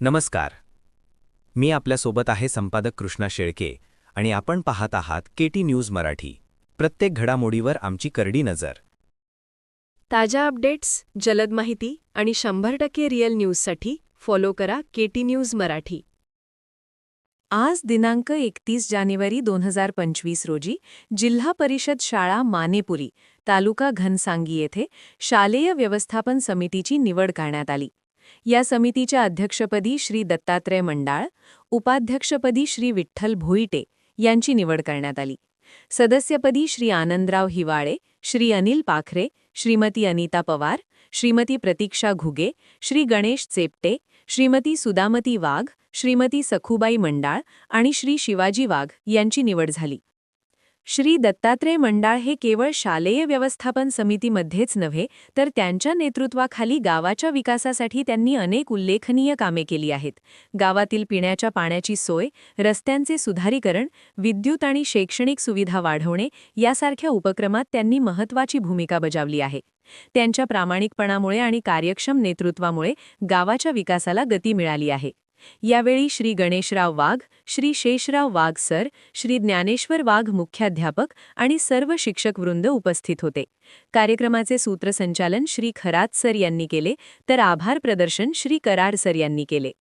नमस्कार. मी आपल्यासोबत आहे संपादक कृष्णा शेळके आणि आपण पाहत आहात केटी न्यूज मराठी. प्रत्येक घडामोडीवर आमची करडी नजर. ताज्या अपडेट्स जलद माहिती आणि शंभर टक्के रिअल न्यूजसाठी फॉलो करा केटी न्यूज मराठी. आज दिनांक एकतीस जानेवारी दोन हजार पंचवीस रोजी जिल्हा परिषद शाळा मानेपुरी तालुका घनसांगी येथे शालेय व्यवस्थापन समितीची निवड करण्यात आली. या समितीच्या अध्यक्षपदी श्री दत्तात्रय मंडाळ उपाध्यक्षपदी श्री विठ्ठल भोईटे यांची निवड करण्यात आली. सदस्यपदी श्री आनंदराव हिवाळे श्री अनिल पाखरे श्रीमती अनिता पवार श्रीमती प्रतीक्षा घुगे श्री गणेश चेपटे श्रीमती सुदामती वाघ श्रीमती सखुबाई मंडाळ आणि श्री शिवाजी वाघ यांची निवड झाली. श्री दत्तात्रय मंडाळ हे केवळ शालेय व्यवस्थापन समितीमध्येच नव्हे तर त्यांच्या नेतृत्वाखाली गावाच्या विकासासाठी त्यांनी अनेक उल्लेखनीय कामे केली आहेत. गावातील पिण्याच्या पाण्याची सोय रस्त्यांचे सुधारीकरण विद्युत आणि शैक्षणिक सुविधा वाढवणे यासारख्या उपक्रमात त्यांनी महत्त्वाची भूमिका बजावली आहे. त्यांच्या प्रामाणिकपणामुळे आणि कार्यक्षम नेतृत्वामुळे गावाच्या विकासाला गती मिळाली आहे. यावेळी श्री गणेशराव वाघ श्री शेषराव वाघ सर श्री ज्ञानेश्वर वाघ मुख्याध्यापक आणि सर्व शिक्षक वृंद उपस्थित होते. कार्यक्रमाचे सूत्रसंचालन श्री खरात सर यांनी केले तर आभार प्रदर्शन श्री करार सर यांनी केले.